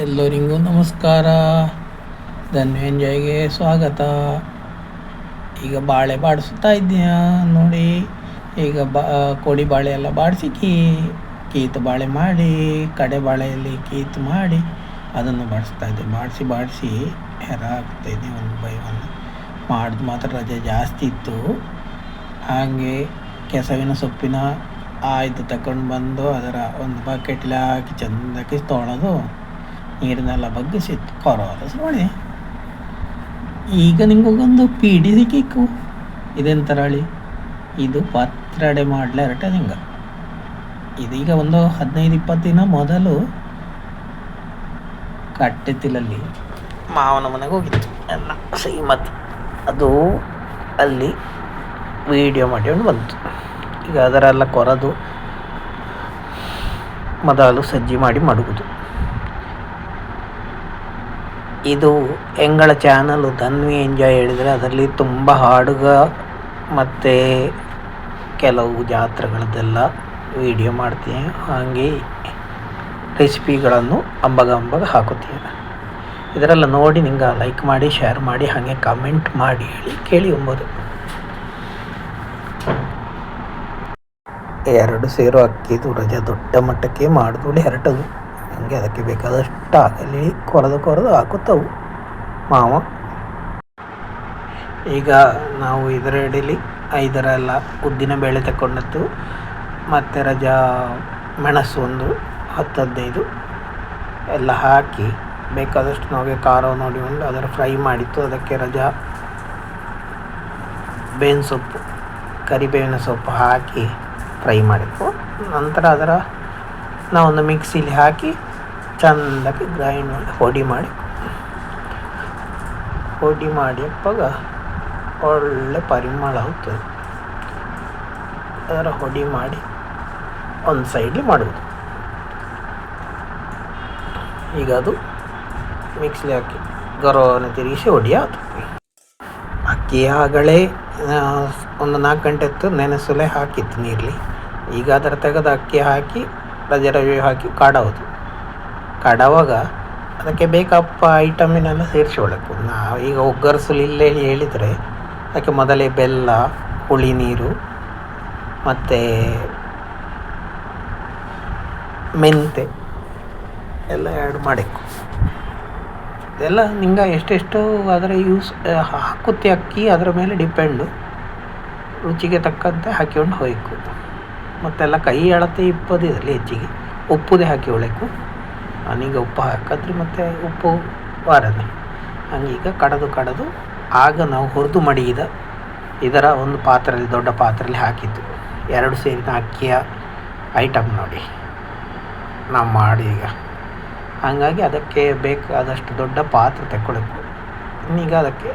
ಎಲ್ಲರಿಗೂ ನಮಸ್ಕಾರ. ಧನ್ವೆಂಜಯ್ಗೆ ಸ್ವಾಗತ. ಈಗ ಬಾಳೆ ಬಾಡಿಸ್ತಾ ಇದ್ದೀಯಾ? ನೋಡಿ, ಈಗ ಬಾ ಕೋಡಿ ಬಾಳೆ ಎಲ್ಲ ಬಾಡಿಸಿ ಕೀ ಕೀತು ಬಾಳೆ ಮಾಡಿ, ಕಡೆ ಬಾಳೆಯಲ್ಲಿ ಕೀತು ಮಾಡಿ, ಅದನ್ನು ಬಾಡಿಸ್ತಾ ಇದ್ದೆ. ಬಾಡಿಸಿ ಬಾಡಿಸಿ ಹೆರ ಆಗ್ತಾಯಿದ್ದೆ ಒಂದು ಬೈ ಒನ್. ಮಾಡಿದ ಮಾತ್ರ ರಜೆ ಜಾಸ್ತಿ ಇತ್ತು. ಹಾಗೆ ಕೆಸವಿನ ಸೊಪ್ಪಿನ ಆಯ್ದು ತಗೊಂಡು ಬಂದು ಅದರ ಒಂದು ಬಕೆಟ್ಲಿ ಹಾಕಿ ಚೆಂದಕ್ಕೆ ತೊಳೆದು ನೀರನ್ನೆಲ್ಲ ಬಗ್ಗಿಸಿ ಕೊರೋದ ನೋಡಿ ಈಗ ನಿಮಗೊಂದು ಪೀಡಿ ಸಿಕ್ಕಿಕ್ಕು. ಇದೆಂತರಳಿ ಇದು ಪತ್ರಡೆ ಮಾಡಲೇ ನಿಂಗೆ ಇದೀಗ ಒಂದು ಹದಿನೈದು ಇಪ್ಪತ್ತು ದಿನ ಮೊದಲು ಕಟ್ಟೆತಿಲಲ್ಲಿ ಮಾವನ ಮನೆಗೆ ಹೋಗಿತ್ತು. ಎಲ್ಲ ಶ್ರೀಮತಿ. ಅದು ಅಲ್ಲಿ ವಿಡಿಯೋ ಮಾಡಿಕೊಂಡು ಬಂತು. ಈಗ ಅದರೆಲ್ಲ ಕೊರದು ಮೊದಲು ಸಜ್ಜಿ ಮಾಡಿ ಮಡಗುದು. ಇದು ಎಂಗಳ ಚಾನಲ್ ಧನ್ವಿ ಎಂಜಾಯ್ ಹೇಳಿದರೆ ಅದರಲ್ಲಿ ತುಂಬ ಹಾಡುಗ ಮತ್ತು ಕೆಲವು ಜಾತ್ರೆಗಳದ್ದೆಲ್ಲ ವಿಡಿಯೋ ಮಾಡ್ತೀನಿ. ಹಾಗೆ ರೆಸಿಪಿಗಳನ್ನು ಅಂಬಗ ಅಂಬಗ ಹಾಕುತ್ತೀನಿ ಇದರೆಲ್ಲ ನೋಡಿ ನಿಂಗೆ ಲೈಕ್ ಮಾಡಿ ಶೇರ್ ಮಾಡಿ, ಹಾಗೆ ಕಮೆಂಟ್ ಮಾಡಿ ಹೇಳಿ ಕೇಳಿ ಒಂಬೋದು ಎರಡು ಸೇರು ಅಕ್ಕಿದು ರಜಾ ದೊಡ್ಡ ಮಟ್ಟಕ್ಕೆ ಮಾಡಿದೋಳಿ ಹರಟದು. ಹಂಗೆ ಅದಕ್ಕೆ ಬೇಕಾದಷ್ಟು ಆಗಲಿ ಕೊರೆದು ಕೊರೆದು ಹಾಕುತ್ತವು. ಮಾವ. ಈಗ ನಾವು ಇದರ ಐದರೆಲ್ಲ ಉದ್ದಿನ ಬೇಳೆ ತಗೊಂಡದ್ದು ಮತ್ತು ರಜಾ ಮೆಣಸು ಒಂದು ಹತ್ತು ಹದಿನೈದು ಎಲ್ಲ ಹಾಕಿ ಬೇಕಾದಷ್ಟು ನಮಗೆ ಖಾರ ಒಂದು ಅದರ ಫ್ರೈ ಮಾಡಿತ್ತು ಅದಕ್ಕೆ ರಜಾ ಬೇವಿನ ಸೊಪ್ಪು, ಕರಿಬೇವಿನ ಸೊಪ್ಪು ಹಾಕಿ ಫ್ರೈ ಮಾಡಿತ್ತು ನಂತರ ಅದರ ನಾವೊಂದು ಮಿಕ್ಸಿಲಿ ಹಾಕಿ ಚೆಂದಕ್ಕೆ ಗ್ರೈಂಡ್ ಮಾಡಿ, ಹೊಡಿ ಮಾಡಿ. ಹೊಡಿ ಮಾಡಿ ಅಪ್ಪಾಗ ಒಳ್ಳೆ ಪರಿಮಳ ಆಗ್ತದೆ ಅದರ ಹೊಡಿ ಮಾಡಿ ಒಂದು ಸೈಡ್ಲಿ ಮಾಡುವುದು ಈಗ ಅದು ಮಿಕ್ಸ್ಲಿ ಹಾಕಿ ಗರೋನೆ ತಿರುಗಿಸಿ ಹೊಡಿಯೋದು ಅಕ್ಕಿ ಆಗಲೇ ಒಂದು ನಾಲ್ಕು ಗಂಟೆ ಇತ್ತು ನೆನೆಸಲೇ ಹಾಕಿತ್ತು ನೀರಲ್ಲಿ ಈಗ ಅದರ ತೆಗೆದು ಅಕ್ಕಿ ಹಾಕಿ, ರಜೆ ರವೆ ಹಾಕಿ ಕಾಡೋದು ಕಾಡೋವಾಗ ಅದಕ್ಕೆ ಬೇಕಪ್ಪ ಐಟಮಿನೆಲ್ಲ ಸೇರಿಸ್ಕೊಳ್ಬೇಕು. ನಾವು ಈಗ ಒಗ್ಗರಿಸಲು ಇಲ್ಲೇ ಹೇಳಿದರೆ ಅದಕ್ಕೆ ಮೊದಲೇ ಬೆಲ್ಲ, ಹುಳಿ ನೀರು, ಮತ್ತು ಮೆಂತೆ ಎಲ್ಲ ಆ್ಯಡ್ ಮಾಡಬೇಕು. ಇದೆಲ್ಲ ನಿಂಗೆ ಎಷ್ಟೆಷ್ಟು ಅದರ ಯೂಸ್ ಹಾಕುತ್ತೆ ಅಕ್ಕಿ, ಅದರ ಮೇಲೆ ಡಿಪೆಂಡು ರುಚಿಗೆ ತಕ್ಕಂತೆ ಹಾಕಿಕೊಂಡು ಹೋಯ್ಕು ಮತ್ತೆಲ್ಲ ಕೈ ಅಳತೆ ಇಪ್ಪದಿರಲಿ ಹೆಚ್ಚಿಗೆ ಉಪ್ಪುದೇ ಹಾಕಿ ನಾನೀಗ ಉಪ್ಪು ಹಾಕಿದ್ರೆ ಮತ್ತು ಉಪ್ಪು ವಾರನೆ ಹಂಗೀಗ ಕಡದು ಕಡದು ಆಗ ನಾವು ಹುರಿದು ಮಡಗಿದ ಇದರ ಒಂದು ಪಾತ್ರೆಯಲ್ಲಿ, ದೊಡ್ಡ ಪಾತ್ರೆಯಲ್ಲಿ ಹಾಕಿದ್ದು. ಎರಡು ಸೇರಿನ ಅಕ್ಕಿಯ ಐಟಮ್ ನೋಡಿ. ನಾವು ಮಾಡಿ ಈಗ ಹಾಗಾಗಿ ಅದಕ್ಕೆ ಬೇಕಾದಷ್ಟು ದೊಡ್ಡ ಪಾತ್ರೆ ತಗೊಳ್ಬೇಕು ಇನ್ನೀಗ ಅದಕ್ಕೆ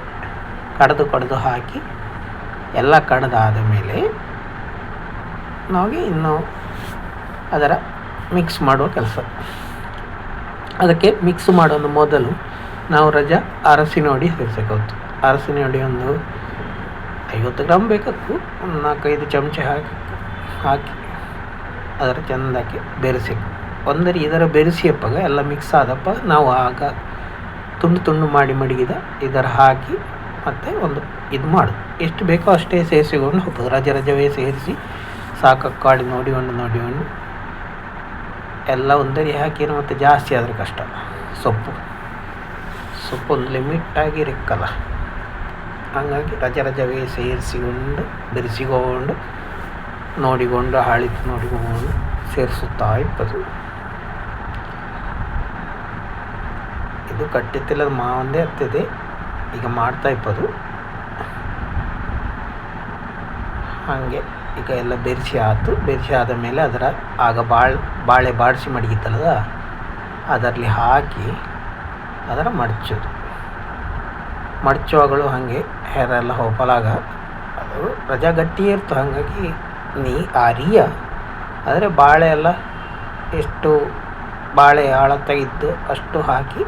ಕಡ್ದು ಕಡ್ದು ಹಾಕಿ ಎಲ್ಲ ಕಡ್ದಾದ ಮೇಲೆ ನಮಗೆ ಇನ್ನು ಅದರ ಮಿಕ್ಸ್ ಮಾಡುವ ಕೆಲಸ. ಅದಕ್ಕೆ ಮಿಕ್ಸ್ ಮಾಡೋದು ಮೊದಲು ನಾವು ರಜಾ ಅರಸಿನ ಹೊಡಿ ಸೇರಿಸಬೇಕು ಅರಸಿನ ಹೊಡಿ ಒಂದು ಐವತ್ತು ಗ್ರಾಮ್ ಬೇಕಾಗ್ತು ಒಂದು ನಾಲ್ಕೈದು ಚಮಚ ಹಾಕಿ ಹಾಕಿ ಅದರ ಚೆಂದಾಗಿ ಬೆರೆಸಿ. ಒಂದರಿ ಇದರ ಬೆರೆಸಿಯಪ್ಪಾಗ ಎಲ್ಲ ಮಿಕ್ಸ್ ಆದಪ್ಪ ನಾವು ಆಗ ತುಂಡು ತುಂಡು ಮಾಡಿ ಮಡಗಿದ ಇದರ ಹಾಕಿ ಮತ್ತು ಒಂದು ಇದು ಮಾಡು. ಎಷ್ಟು ಬೇಕೋ ಅಷ್ಟೇ ಸೇರಿಸಿಕೊಂಡು ಹೋಗ್ಬೋದು ರಜೆ ರಜವೇ ಸೇರಿಸಿ ಸಾಕು ಕಾಡಿ ನೋಡಿಕೊಂಡು ನೋಡಿಕೊಂಡು ಎಲ್ಲ ಒಂದರಿ ಹಾಕಿರೋ ಮತ್ತು ಜಾಸ್ತಿ ಆದರೆ ಕಷ್ಟ. ಸೊಪ್ಪು. ಸೊಪ್ಪು ಒಂದು ಲಿಮಿಟಾಗಿ ರೆಕ್ಕಲ್ಲ. ಹಾಗಾಗಿ ರಜೆ ರಜವೇ ಸೇರಿಸಿಕೊಂಡು, ಬೆರೆಸಿಕೊಂಡು, ನೋಡಿಕೊಂಡು ಹಾಳಿತು ನೋಡಿಕೊಂಡು ಸೇರಿಸುತ್ತಾ ಇಪ್ಪದು ಇದು ಕಟ್ಟಿತ್ತಿಲ್ಲದ ಮಾವಂದೇ ಹತ್ತಿದೆ ಈಗ ಮಾಡ್ತಾ ಇಪ್ಪದು ಹಾಗೆ. ಈಗ ಎಲ್ಲ ಬೆರೆಸಿ ಆಯ್ತು ಬೆರೆಸಿ ಆದ ಮೇಲೆ ಅದರ ಆಗ ಬಾಳೆ ಬಾಳೆ ಬಾಡಿಸಿ ಮಡಗಿತ್ತಲ್ಲದ? ಅದರಲ್ಲಿ ಹಾಕಿ ಅದರ ಮಡಚೋದು. ಮಡಚುವಾಗಲೂ ಹಾಗೆ ಹೆರೆಲ್ಲ ಹೋಪಲಾಗ ಅದು ರಜಾ ಗಟ್ಟಿ ಇರ್ತು. ಹಾಗಾಗಿ ನೀ ಆರಿಯ. ಆದರೆ ಬಾಳೆ ಎಲ್ಲ ಎಷ್ಟು ಬಾಳೆ ಆಳ ತೆಗೆದು ಅಷ್ಟು ಹಾಕಿ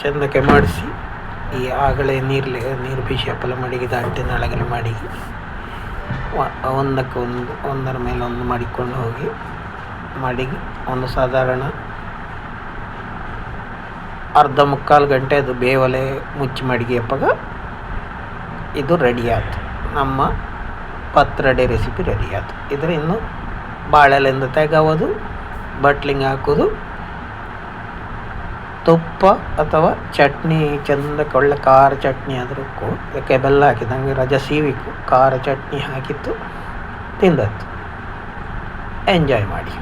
ಚೆಂದಕ್ಕೆ ಮಾಡಿಸಿ ಈ ಆಗಲೇ ನೀರ್ಲಿ, ನೀರು ಬಿಸಿ ಹಪ್ಪಲ ಮಡಗಿದ ಅಂಟಿನ ಅಳಗಲೆ ಮಾಡಿ ಒಂದಕ್ಕೆ ಒಂದು, ಒಂದರ ಮೇಲೆ ಒಂದು ಮಾಡಿಕೊಂಡು ಹೋಗಿ ಮಡಗಿ ಒಂದು ಸಾಧಾರಣ ಅರ್ಧ ಮುಕ್ಕಾಲು ಗಂಟೆ ಅದು ಬೇವಲೆ ಮುಚ್ಚಿ ಮಡಗಿಯಪ್ಪಾಗ ಇದು ರೆಡಿ ನಮ್ಮ ಪತ್ರಡೆ ರೆಸಿಪಿ ರೆಡಿ ಆಯ್ತು. ಇದ್ರ ಇನ್ನು ಬಾಳೆಲೆಂದ ತೆಗವುದು ಬಟ್ಲಿಂಗ್ ಹಾಕೋದು ತುಪ್ಪ ಅಥವಾ ಚಟ್ನಿ, ಚಂದ ಒಳ್ಳೆ ಖಾರ ಚಟ್ನಿ ಆದರೂ ಅದಕ್ಕೆ ಬೆಲ್ಲ ಹಾಕಿದಂಗೆ ರಜ ಸೀವಿಕ್ಕು ಖಾರ ಚಟ್ನಿ ಹಾಕಿತ್ತು ತಿಂದದ್ದು. ಎಂಜಾಯ್ ಮಾಡಿ.